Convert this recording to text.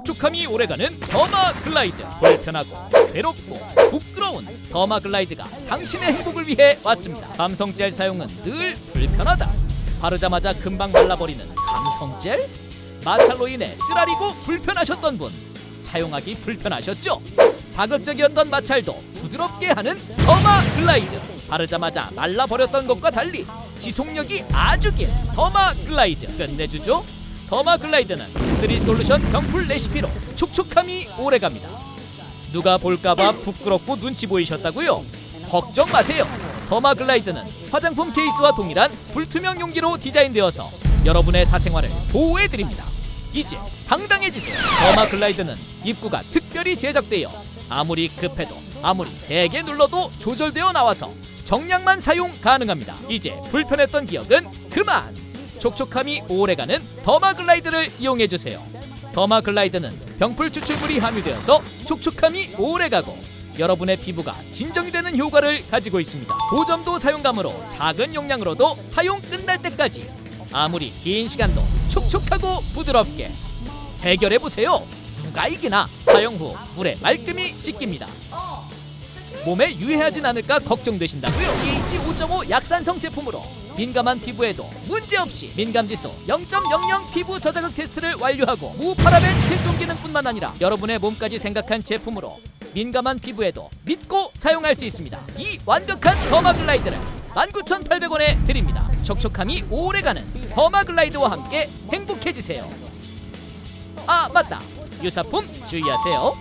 촉촉함이 오래가는 더마 글라이드. 불편하고 괴롭고 부끄러운 더마 글라이드가 당신의 행복을 위해 왔습니다. 감성 젤 사용은 늘 불편하다. 바르자마자 금방 말라버리는 감성 젤? 마찰로 인해 쓰라리고 불편하셨던 분 사용하기 불편하셨죠? 자극적이었던 마찰도 부드럽게 하는 더마 글라이드. 바르자마자 말라버렸던 것과 달리 지속력이 아주 긴 더마 글라이드. 끝내주죠 더마 글라이드는 3솔루션 병풀 레시피로 촉촉함이 오래갑니다 누가 볼까봐 부끄럽고 눈치 보이셨다고요? 걱정 마세요. 더마 글라이드는 화장품 케이스와 동일한 불투명 용기로 디자인되어서 여러분의 사생활을 보호해 드립니다. 이제 당당해지세요. 더마 글라이드는 입구가 특별히 제작되어 아무리 급해도 아무리 세게 눌러도 조절되어 나와서 정량만 사용 가능합니다. 이제 불편했던 기억은 그만. 촉촉함이 오래가는 더마 글라이드를 이용해 주세요. 더마 글라이드는 병풀 추출물이 함유되어서 촉촉함이 오래가고 여러분의 피부가 진정이 되는 효과를 가지고 있습니다. 고점도 사용감으로 작은 용량으로도 사용 끝날 때까지 아무리 긴 시간도 촉촉하고 부드럽게 해결해 보세요. 누가 이기나 사용 후 물에 말끔히 씻깁니다. 몸에 유해하진 않을까 걱정되신다고요? pH 5.5 약산성 제품으로 민감한 피부에도 문제없이 민감지수 0.00 피부 저자극 테스트를 완료하고 무파라벤 실종 기능뿐만 아니라 여러분의 몸까지 생각한 제품으로 민감한 피부에도 믿고 사용할 수 있습니다. 이 완벽한 더마 글라이드를 19,800원에 드립니다. 촉촉함이 오래가는 더마 글라이드와 함께 행복해지세요. 아 맞다. 유사품 주의하세요.